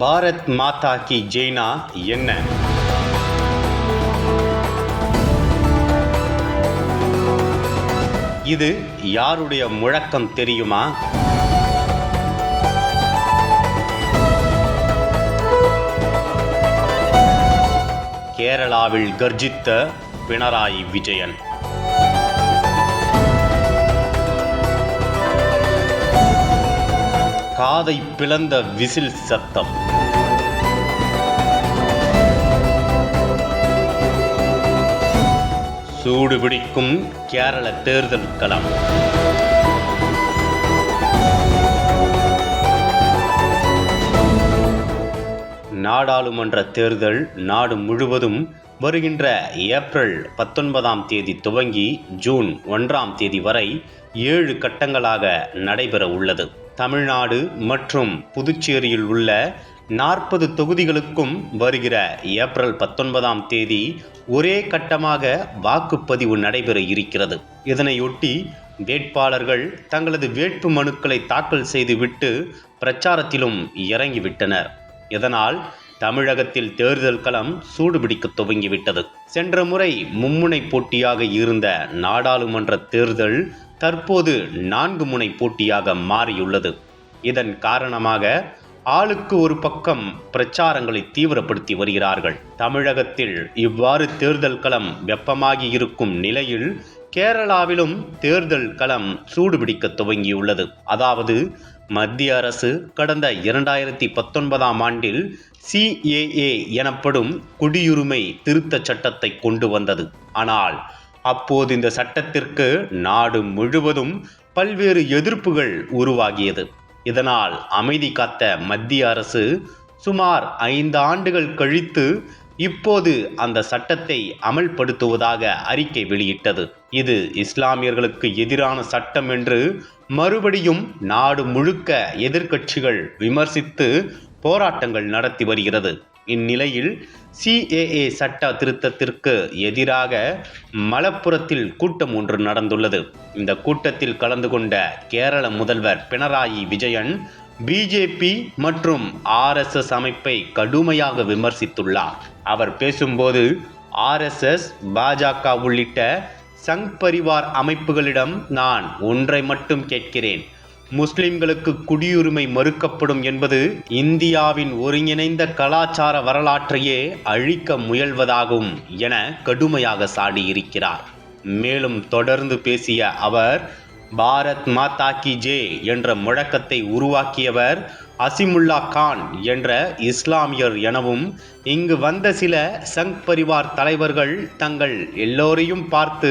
பாரத் மாதா கி Jayna என்ன? இது யாருடைய முழக்கம் தெரியுமா? கேரளாவில் கர்ஜித்த பினராயி விஜயன். காதை பிளந்த விசில் சத்தம். சூடு பிடிக்கும் கேரள தேர்தல் களம். நாடாளுமன்ற தேர்தல் நாடு முழுவதும் வருகின்ற ஏப்ரல் பத்தொன்பதாம் தேதி துவங்கி ஜூன் ஒன்றாம் தேதி வரை ஏழு கட்டங்களாக நடைபெற உள்ளது. தமிழ்நாடு மற்றும் புதுச்சேரியில் உள்ள நாற்பது தொகுதிகளுக்கும் வருகிற ஏப்ரல் பத்தொன்பதாம் தேதி ஒரே கட்டமாக வாக்குப்பதிவு நடைபெற இருக்கிறது. இதனையொட்டி வேட்பாளர்கள் தங்களது வேட்பு மனுக்களை தாக்கல் செய்துவிட்டு பிரச்சாரத்திலும் இறங்கிவிட்டனர். இதனால் தமிழகத்தில் தேர்தல் களம் சூடுபிடிக்க துவங்கிவிட்டது. சென்ற முறை மும்முனை போட்டியாக இருந்த நாடாளுமன்ற தேர்தல் தற்போது நான்கு முனை போட்டியாக மாறியுள்ளது. இதன் காரணமாக ஆளுக்கு ஒரு பக்கம் பிரச்சாரங்களை தீவிரப்படுத்தி வருகிறார்கள். தமிழகத்தில் இவ்வாறு தேர்தல் களம் வெப்பமாகி இருக்கும் நிலையில் கேரளாவிலும் தேர்தல் களம் சூடுபிடிக்க துவங்கியுள்ளது. அதாவது மத்திய அரசு கடந்த இரண்டாயிரத்தி பத்தொன்பதாம் ஆண்டில் சிஏஏ எனப்படும் குடியுரிமை திருத்தச் சட்டத்தை கொண்டு வந்தது. ஆனால் அப்போது இந்த சட்டத்திற்கு நாடு முழுவதும் பல்வேறு எதிர்ப்புகள் உருவாகியது. இதனால் அமைதி காத்த மத்திய அரசு சுமார் ஐந்து ஆண்டுகள் கழித்து இப்போது அந்த சட்டத்தை அமல்படுத்துவதாக அறிக்கை வெளியிட்டது. இது இஸ்லாமியர்களுக்கு எதிரான சட்டம் என்று மறுபடியும் நாடு முழுக்க எதிர்க்கட்சிகள் விமர்சித்து போராட்டங்கள் நடத்தி வருகிறது. இந்நிலையில் சிஏஏ சட்ட திருத்தத்திற்கு எதிராக மலப்புரத்தில் கூட்டம் ஒன்று நடந்துள்ளது. இந்த கூட்டத்தில் கலந்து கொண்ட கேரள முதல்வர் பினராயி விஜயன் பிஜேபி மற்றும் ஆர்எஸ்எஸ் அமைப்பை கடுமையாக விமர்சித்துள்ளார். அவர் பேசும்போது ஆர்எஸ்எஸ் பாஜக உள்ளிட்ட சங் பரிவார் அமைப்புகளிடம் நான் ஒன்றை மட்டும் கேட்கிறேன். முஸ்லிம்களுக்கு குடியுரிமை மறுக்கப்படும் என்பது இந்தியாவின் ஒருங்கிணைந்த கலாச்சார வரலாற்றையே அழிக்க முயல்வதாகும் என கடுமையாக சாடியிருக்கிறார். மேலும் தொடர்ந்து பேசிய அவர் பாரத் மாதா கி ஜே என்ற முழக்கத்தை உருவாக்கியவர் அசிமுல்லா கான் என்ற இஸ்லாமியர் எனவும் இங்கு வந்த சில சங் பரிவார் தலைவர்கள் தங்கள் எல்லோரையும் பார்த்து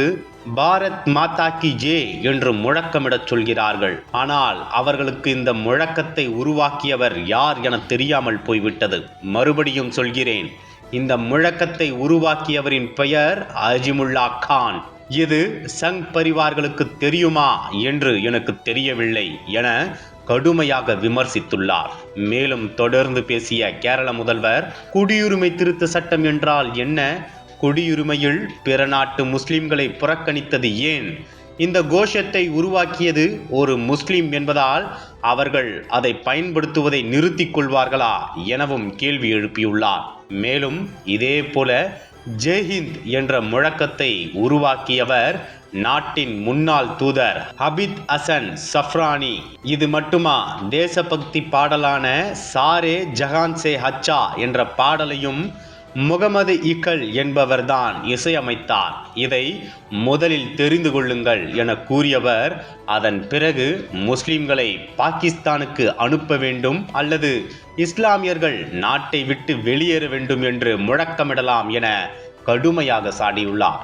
பாரத் மாதா கி ஜே என்று முழக்கமிடச் சொல்கிறார்கள். ஆனால் அவர்களுக்கு இந்த முழக்கத்தை உருவாக்கியவர் யார் என தெரியாமல் போய்விட்டது. மறுபடியும் சொல்கிறேன். இந்த முழக்கத்தை உருவாக்கியவரின் பெயர் அஜிமுல்லா கான். இது சங் பரிவார்களுக்கு தெரியுமா என்று எனக்கு தெரியவில்லை என கடுமையாக விமர்சித்துள்ளார். மேலும் தொடர்ந்து பேசிய கேரள முதல்வர் குடியுரிமை திருத்த சட்டம் என்றால் என்ன? குடியுரிமையில் பிற நாட்டு முஸ்லிம்களை புறக்கணித்தது ஏன்? இந்த கோஷத்தை உருவாக்கியது ஒரு முஸ்லிம் என்பதால் அவர்கள் அதை பயன்படுத்துவதை நிறுத்திக் கொள்வார்களா எனவும் கேள்வி எழுப்பியுள்ளார். மேலும் இதே போல ஜெய்ஹிந்த் என்ற முழக்கத்தை உருவாக்கியவர் நாட்டின் முன்னாள் தூதர் ஹபித் அசன் சஃப்ரானி. இது மட்டுமா தேசபக்தி பாடலான சாரே ஜஹான் சே ஹச்சா என்ற பாடலையும் முகமது இக்கல் என்பவர்தான் இசையமைத்தார். இதை முதலில் தெரிந்து கொள்ளுங்கள் என கூறியவர் அதன் பிறகு முஸ்லிம்களை பாகிஸ்தானுக்கு அனுப்ப வேண்டும் அல்லது இஸ்லாமியர்கள் நாட்டை விட்டு வெளியேற வேண்டும் என்று முழக்கமிடலாம் என கடுமையாக சாடியுள்ளார்.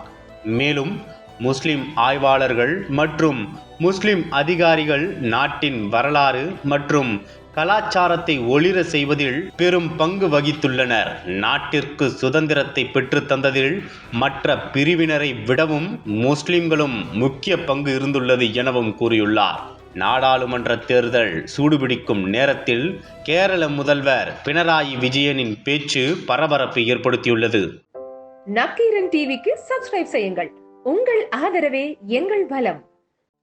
மேலும் முஸ்லிம் ஆய்வாளர்கள் மற்றும் முஸ்லிம் அதிகாரிகள் நாட்டின் வரலாறு மற்றும் கலாச்சாரத்தை ஒளிர செய்வதில் பெரும் பங்கு வகித்துள்ளனர். நாட்டிற்கு சுதந்திரத்தை பெற்று தந்ததில் மற்ற பிரிவினரை விடவும் முஸ்லிம்களும் முக்கிய பங்கு இருந்துள்ளது எனவும் கூறியுள்ளார். நாடாளுமன்ற தேர்தல் சூடுபிடிக்கும் நேரத்தில் கேரள முதல்வர் பினராயி விஜயனின் பேச்சு பரபரப்பை ஏற்படுத்தியுள்ளது. நக்கீரன் டிவிக்கு சப்ஸ்கிரைப் செய்யுங்கள். உங்கள் ஆதரவே எங்கள் பலம்